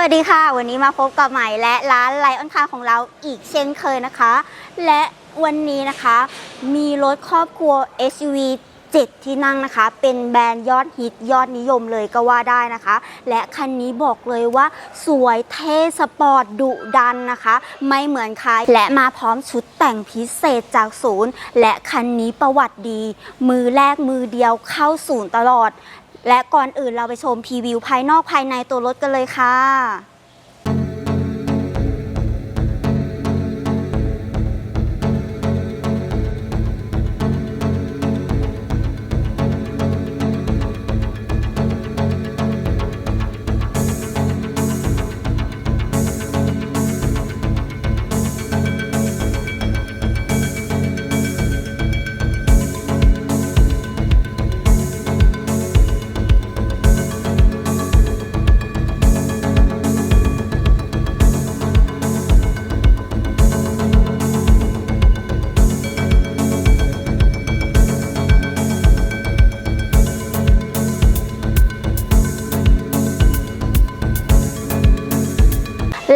วัสดีค่ะ วันนี้มาพบกับใหม่และร้านไลออนคาของเราอีกเช่นเคยนะคะ และวันนี้นะคะ มีรถครอบครัว SUV 7 ที่นั่งนะคะ เป็นแบรนด์ยอดฮิตยอดนิยมเลยก็ว่าได้นะคะ และคันนี้บอกเลยว่า สวยเท่สปอร์ตดุดันนะคะ ไม่เหมือนใครและมาพร้อมชุดแต่งพิเศษจากศูนย์ และคันนี้ประวัติดี มือแรกมือเดียวเข้าศูนย์ตลอด และก่อนอื่นเราไปชมพรีวิวภายนอกภายในตัวรถกันเลยค่ะ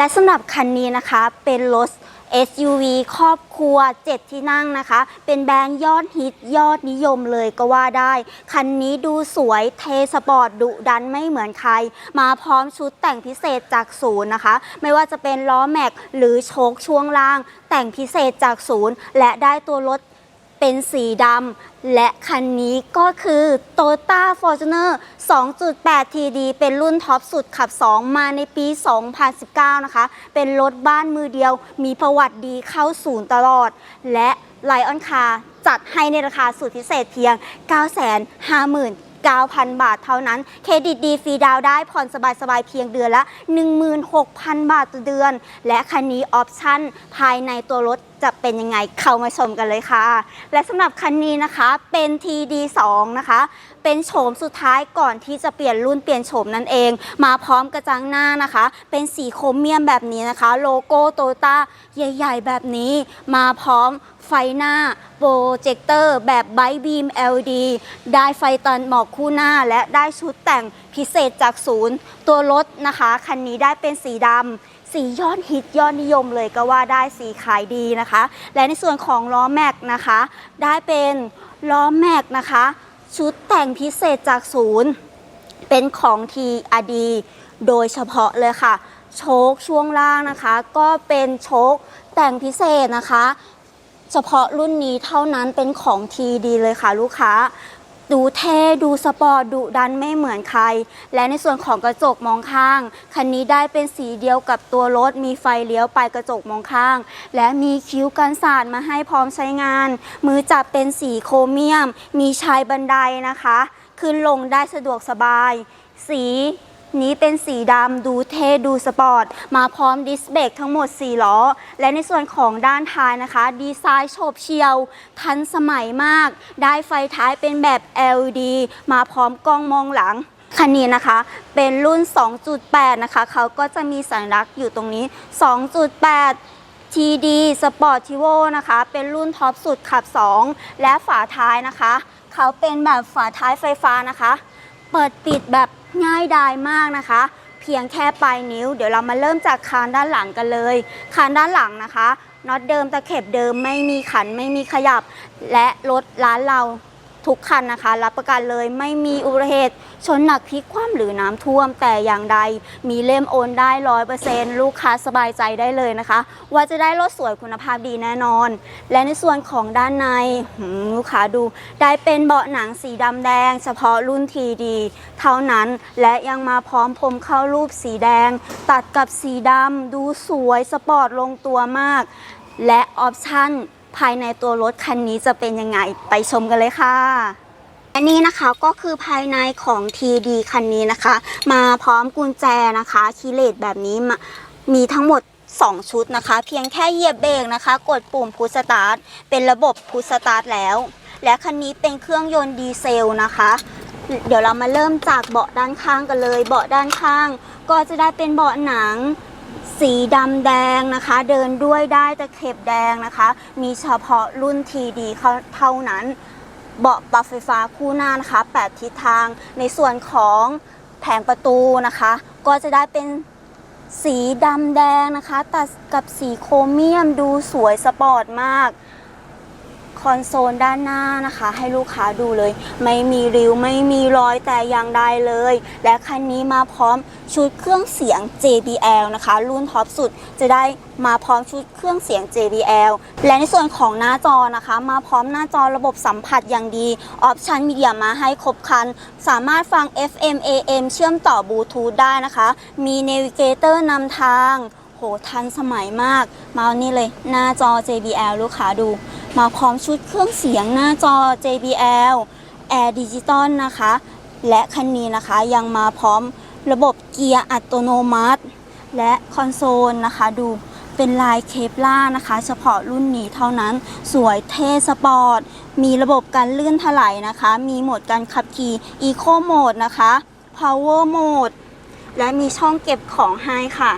และสำหรับคันนี้นะคะเป็นรถ SUV ครอบครัว 7 ที่นั่งนะคะ เป็นแบรนด์ยอดฮิตยอดนิยมเลยก็ว่าได้ คันนี้ดูสวยเทสปอร์ตดุดันไม่เหมือนใคร มาพร้อมชุดแต่งพิเศษจากศูนย์นะคะ ไม่ว่าจะเป็นล้อแม็กหรือโชคช่วงล่าง แต่งพิเศษจากศูนย์ และได้ตัวรถ เป็นสีดำและคันนี้ก็คือ Toyota Fortuner 2.8 TD เป็นรุ่นท็อปสุดขับ 2 มาในปี 2019 นะคะ เป็นรถบ้านมือเดียว มีประวัติดีเข้าศูนย์ตลอด และ Lion Car จัดให้ในราคาสุดพิเศษเพียง 959,000 9,000 บาทเท่านั้น เครดิตดีฟรีดาวได้ผ่อนสบายๆ เพียงเดือนละ 16,000 บาทต่อเดือน และคันนี้ออปชั่นภายในตัวรถจะเป็นยังไงเข้ามาชมกันเลยค่ะ และสำหรับคันนี้นะคะเป็น TD2 นะคะ เป็นโฉมสุดท้ายก่อนที่จะเปลี่ยนรุ่นเปลี่ยนโฉมนั่นเอง มาพร้อมกระจังหน้านะคะ เป็นสีโครเมียมแบบนี้นะคะ โลโก้โตต้าใหญ่ ๆ แบบนี้ มาพร้อม ไฟหน้าโปรเจคเตอร์แบบไบบีม LED ได้ไฟตันหมอกคู่หน้าและได้ชุดแต่งพิเศษจากศูนย์ ตัวรถนะคะ คันนี้ได้เป็นสีดำสียอดฮิตยอดนิยมเลยก็ว่าได้สีขายดีนะคะ และในส่วนของล้อแม็กนะคะ ได้เป็นล้อแม็กนะคะ ชุดแต่งพิเศษจากศูนย์ เป็นของ TRD โดยเฉพาะเลยค่ะ โชคช่วงล่างนะคะ ก็เป็นโชคแต่งพิเศษนะคะ เฉพาะรุ่นนี้เท่านั้นเป็นของ TD เลยค่ะลูกค้า ดูเท่ดูสปอร์ตดุดันไม่เหมือนใคร และในส่วนของกระจกมองข้าง คันนี้ได้เป็นสีเดียวกับตัวรถ มีไฟเลี้ยวไปกระจกมองข้าง และมีคิ้วกันสาดมาให้พร้อมใช้งาน มือจับเป็นสีโครเมียม มีชายบันไดนะคะ ขึ้นลงได้สะดวกสบาย สี นี้เป็นสีดำดูเท่ดูสปอร์ต มาพร้อมดิสเบรกทั้งหมด 4 ล้อ และในส่วนของด้านท้ายนะคะ ดีไซน์โฉบเฉียว ทันสมัยมาก ได้ไฟท้ายเป็นแบบ LED มาพร้อมกล้องมองหลังคันนี้นะคะเป็นรุ่น 2.8 นะคะ เขาก็จะมีสัญลักษณ์อยู่ตรงนี้ 2.8 TD Sportivo นะคะ เป็นรุ่นท็อปสุดขับ 2 และฝาท้ายนะคะ เขาเป็นแบบฝาท้ายไฟฟ้านะคะ เปิดปิดแบบ ง่ายดายมากนะคะ เพียงแค่ปลายนิ้ว เดี๋ยวเรามาเริ่มจากคานด้านหลังกันเลย คานด้านหลังนะคะน็อตเดิมตะเข็บเดิมไม่มีขันไม่มีขยับ และรถร้านเรา ทุกคันนะคะ รับประกันเลยไม่มีอุบัติเหตุชนหนักพลิกคว่ำหรือน้ำท่วมแต่อย่างใด มีเล่มโอนได้ร้อยเปอร์เซ็นต์ลูกค้าสบายใจได้เลยนะคะ ว่าจะได้รถสวยคุณภาพดีแน่นอน และในส่วนของด้านในลูกค้าดู ได้เป็นเบาะหนังสีดำแดง เฉพาะรุ่นทีดีเท่านั้นและยังมาพร้อมพรมเข้ารูปสีแดง ตัดกับสีดำดูสวยสปอร์ตลงตัวมาก และออปชั่น ภายในตัวรถคันนี้จะเป็นยังไงไปชมกันเลยค่ะอันนี้นะคะก็คือภายในของ TD คันนี้นะคะ มาพร้อมกุญแจนะคะคีย์เลสแบบนี้ม,มีทั้งหมด 2 ชุดนะคะ เพียงแค่เหยียบเบรกนะคะ กดปุ่มพุชสตาร์ทเป็นระบบพุชสตาร์ทแล้ว และคันนี้เป็นเครื่องยนต์ดีเซลนะคะ เดี๋ยวเรามาเริ่มจากเบาะด้านข้างกันเลย เบาะด้านข้าง ก็จะได้เป็นเบาะหนัง สีดำแดงนะคะ เดินด้วยได้ตะเข็บแดงนะคะ มีเฉพาะรุ่น TD เขาเท่านั้นเบาะปรับไฟฟ้าคู่หน้านะคะ 8 ทิศทาง ในส่วนของแผงประตูนะคะ ก็จะได้เป็นสีดำแดงนะคะ ตัดกับสีโครเมียมดูสวยสปอร์ตมาก คอนโซลด้านหน้านะคะ ให้ลูกค้าดูเลย ไม่มีริ้วไม่มีรอยแต่อย่างใดเลย และคันนี้มาพร้อมชุดเครื่องเสียง JBL นะคะ รุ่นท็อปสุดจะได้มาพร้อมชุดเครื่องเสียง JBL และในส่วนของหน้าจอนะคะ มาพร้อมหน้าจอระบบสัมผัสอย่างดี ออปชันมีเดียมาให้ครบครัน สามารถฟัง FM AM เชื่อมต่อบลูทูธได้นะคะ มีเนวิเกเตอร์นำทาง โหทันสมัยมาก มาอานี่เลยหน้าจอ JBL ลูกค้าดู มาพร้อมชุดเครื่องเสียงหน้าจอ JBL Air Digital นะคะ และคันนี้นะคะยังมาพร้อมระบบเกียร์อัตโนมัติ และคอนโซลนะคะดูเป็นลายเคปล่านะคะ เฉพาะรุ่นนี้เท่านั้นสวยเท่สปอร์ต มีระบบการลื่นถลายนะคะ มีโหมดการขับขี่ Eco Mode นะคะ Power Mode และมีช่องเก็บของให้ค่ะ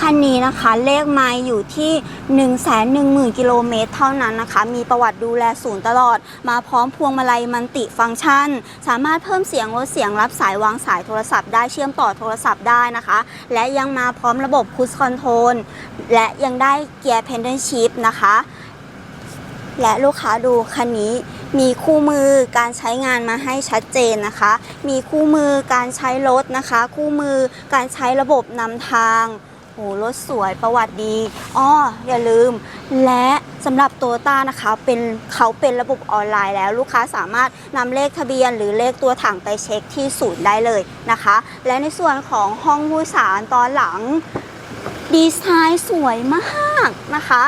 คันนี้นะคะเลขไมล์อยู่ที่ 1 1 0 0 0 0 กิโลเมตรเท่านั้นนะคะ มีประวัติดูแลศูนย์ตลอด มาพร้อมพวงมาลัยมันติฟังก์ชัน สามารถเพิ่มเสียงลดเสียงรับสายวางสายโทรศัพท์ได้เชื่อมต่อโทรศัพท์ได้นะคะ และยังมาพร้อมระบบคู i คอนโทรลและยังได้เกียร์เพนเดนชิพนะคะ และลูกค้าดูคันนี้มีคู่มือการใช้งานมาให้ชัดเจนนะคะ มีคู่มือการใช้รถนะคะ คู่มือการใช้ระบบนำทาง โอ้รถสวยประวัติดีอ้ออย่าลืม และสำหรับโตต้านะคะเป็นเขาเป็นระบบออนไลน์แล้ว ลูกค้าสามารถนำเลขทะเบียน หรือเลขตัวถังไปเช็คที่ศูนย์ได้เลยนะคะ และในส่วนของห้องผู้สารตอนหลังดีไซน์สวยมากนะคะ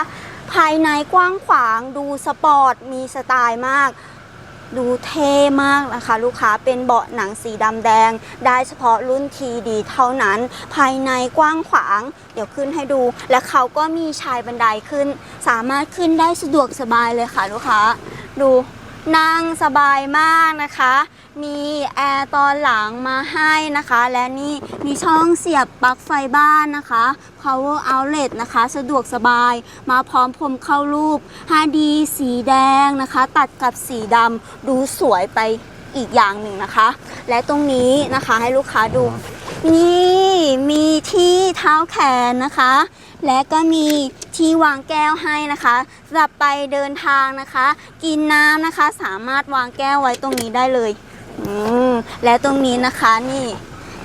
ภายในกว้างขวางดูสปอร์ตมีสไตล์มาก ดูเท่มากนะคะ ลูกค้าเป็นเบาะหนังสีดำแดง ได้เฉพาะรุ่นทีดีเท่านั้น ภายในกว้างขวาง เดี๋ยวขึ้นให้ดู และเขาก็มีชายบันไดขึ้น สามารถขึ้นได้สะดวกสบายเลยค่ะลูกค้า ดูนั่งสบายมากนะคะ มีแอร์ตอนหลังมาให้นะคะ และนี่มีช่องเสียบปลั๊กไฟบ้านนะคะ power outlet นะคะ สะดวกสบายมาพร้อมพรมเข้ารูป 5D สีแดงนะคะ ตัดกับสีดำดูสวยไปอีกอย่างหนึ่งนะคะ และตรงนี้นะคะให้ลูกค้าดู นี่มีที่เท้าแขนนะคะ และก็มีที่วางแก้วให้นะคะสำหรับไปเดินทางนะคะ กินน้ำนะคะ สามารถวางแก้วไว้ตรงนี้ได้เลย อืมและตรงนี้นะคะนี่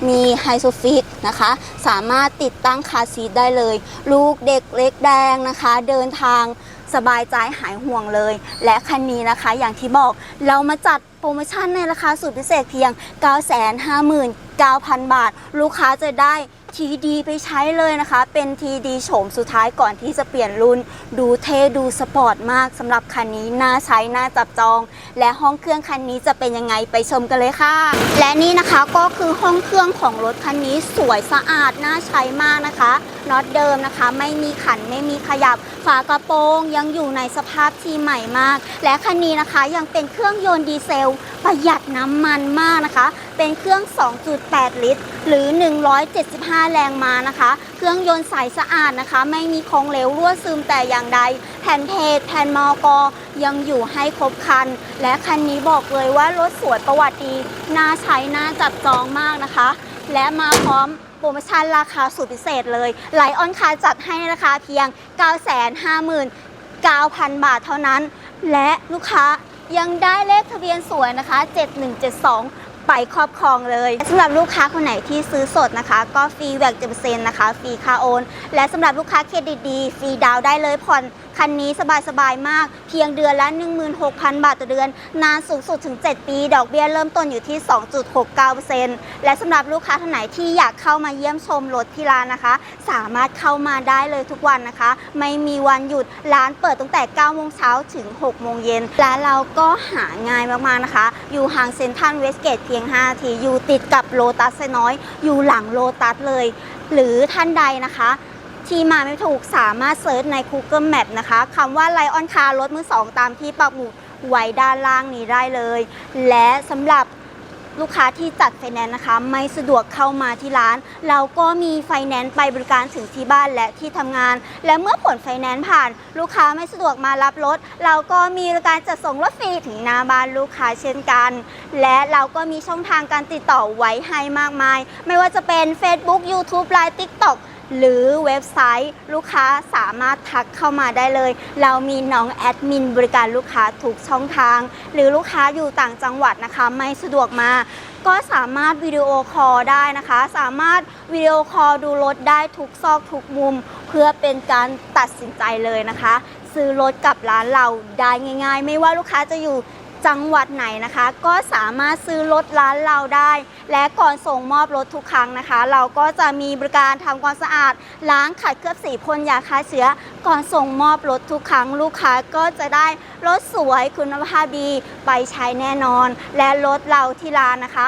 มีไฮโซฟิตนะคะ สามารถติดตั้งคาซีทได้เลย ลูกเด็กเล็กแดงนะคะ เดินทางสบายใจหายห่วงเลย และคันนี้นะคะอย่างที่บอกเรามาจัดโปรโมชั่นในราคาสุดพิเศษเพียง 959,000 บาท ลูกค้าจะได้ ทีดีไปใช้เลยนะคะ เป็นทีดีโฉมสุดท้ายก่อนที่จะเปลี่ยนรุ่น ดูเท่ดูสปอร์ตมากสำหรับคันนี้น่าใช้ น่าจับจอง และห้องเครื่องคันนี้จะเป็นยังไงไปชมกันเลยค่ะ และนี่นะคะก็คือห้องเครื่องของรถคันนี้สวยสะอาดน่าใช้มากนะคะ น็อตเดิมนะคะ ไม่มีขันไม่มีขยับ ฝากระโปรงยังอยู่ในสภาพที่ใหม่มาก และคันนี้นะคะยังเป็นเครื่องยนต์ดีเซล ประหยัดน้ำมันมากนะคะ เป็นเครื่อง 2.8 ลิตร หรือ 175 แรงม้านะคะ เครื่องยนต์ใสสะอาดนะคะ ไม่มีของเหลวรั่วซึมแต่อย่างใด แผ่นเพจแผ่นมอกยังอยู่ให้ครบคัน และคันนี้บอกเลยว่ารถสวยประวัติดีน่าใช้น่าจับจองมากนะคะ และมาพร้อมโปรโมชั่นราคาสุดพิเศษเลยไลออนคาจัดให้นราคาเพียง 959,000 บาทเท่านั้น และลูกค้ายังได้เลขทะเบียนสวยนะคะ 7172 ไปครอบครองเลยสำหรับลูกค้าคนไหนที่ซื้อสดนะคะ ก็ฟรีแวกเจ็ดเปอร์เซ็นต์นะคะ ฟรีค่าโอน และสำหรับลูกค้าเครดิตดี ฟรีดาวได้เลยผ่อน คันนี้สบายๆมาก เพียงเดือนละ 16,000 บาทต่อเดือน นานสูงสุดถึง 7 ปี ดอกเบี้ยเริ่มต้นอยู่ที่ 2.69%และสำหรับลูกค้าท่านไหนที่อยากเข้ามาเยี่ยมชมรถที่ร้านนะคะ สามารถเข้ามาได้เลยทุกวันนะคะ ไม่มีวันหยุดร้านเปิดตั้งแต่ 9 โมงเช้าถึง 6 โมงเย็นร้านเราก็หาง่ายมากๆนะคะ อยู่ห่างเซ็นทรัลเวสเกตเพียง5นาทีอยู่ติดกับโลตัสไซน้อย อยู่หลังโลตัสเลย หรือท่านใดนะคะ ที่มาไม่ถูกสามารถเซิร์ชใน Google Map นะคะคำว่าไลออนคารรถมือสองตามที่ปักหมุดไว้ด้านล่างนี้ได้เลย และสำหรับลูกค้าที่จัดไฟแนนซ์นะคะ ไม่สะดวกเข้ามาที่ร้าน เราก็มีไฟแนนซ์ไปบริการถึงที่บ้านและที่ทำงาน และเมื่อผลไฟแนนซ์ผ่าน ลูกค้าไม่สะดวกมารับรถ เราก็มีการจัดส่งรถฟรีถึงหน้าบ้านลูกค้าเช่นกัน และเราก็มีช่องทางการติดต่อไว้ให้มากมาย ไม่ว่าจะเป็น Facebook YouTube Line TikTok หรือเว็บไซต์ลูกค้าสามารถทักเข้ามาได้เลย เรามีน้องแอดมินบริการลูกค้าทุกช่องทาง หรือลูกค้าอยู่ต่างจังหวัดนะคะ ไม่สะดวกมา ก็สามารถวิดีโอคอลได้นะคะ สามารถวิดีโอคอลดูรถได้ทุกซอกทุกมุม เพื่อเป็นการตัดสินใจเลยนะคะ ซื้อรถกับร้านเราได้ง่าย ๆ ไม่ว่าลูกค้าจะอยู่ จังหวัดไหนนะคะ ก็สามารถซื้อรถร้านเราได้ และก่อนส่งมอบรถทุกครั้งนะคะ เราก็จะมีบริการทำความสะอาด ล้างขัดเคลือบสีพ่นยาฆ่าเชื้อ ก่อนส่งมอบรถทุกครั้ง ลูกค้าก็จะได้รถสวยคุณภาพดีไปใช้แน่นอน และรถเราที่ร้านนะคะ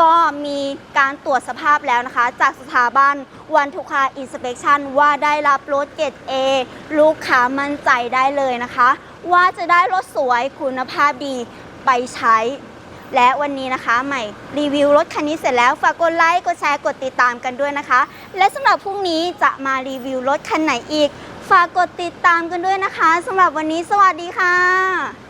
ก็มีการตรวจสภาพแล้วนะคะ จากสถาบันวันทุกคาอินสเป t ชันว่าได้รับรถเกรด A ลูกค้ามั่นใจได้เลยนะคะ ว่าจะได้รถสวยคุณภาพดีไปใช้ และวันนี้นะคะใหม่รีวิวรถคันนี้เสร็จแล้ว ฝากกดไลค์ กดแชร์ กดติดตามกันด้วยนะคะ และสำหรับพรุ่งนี้จะมารีวิวรถคันไหนอีก ฝากกดติดตามกันด้วยนะคะสำหรับวันนี้สวัสดีค่ะ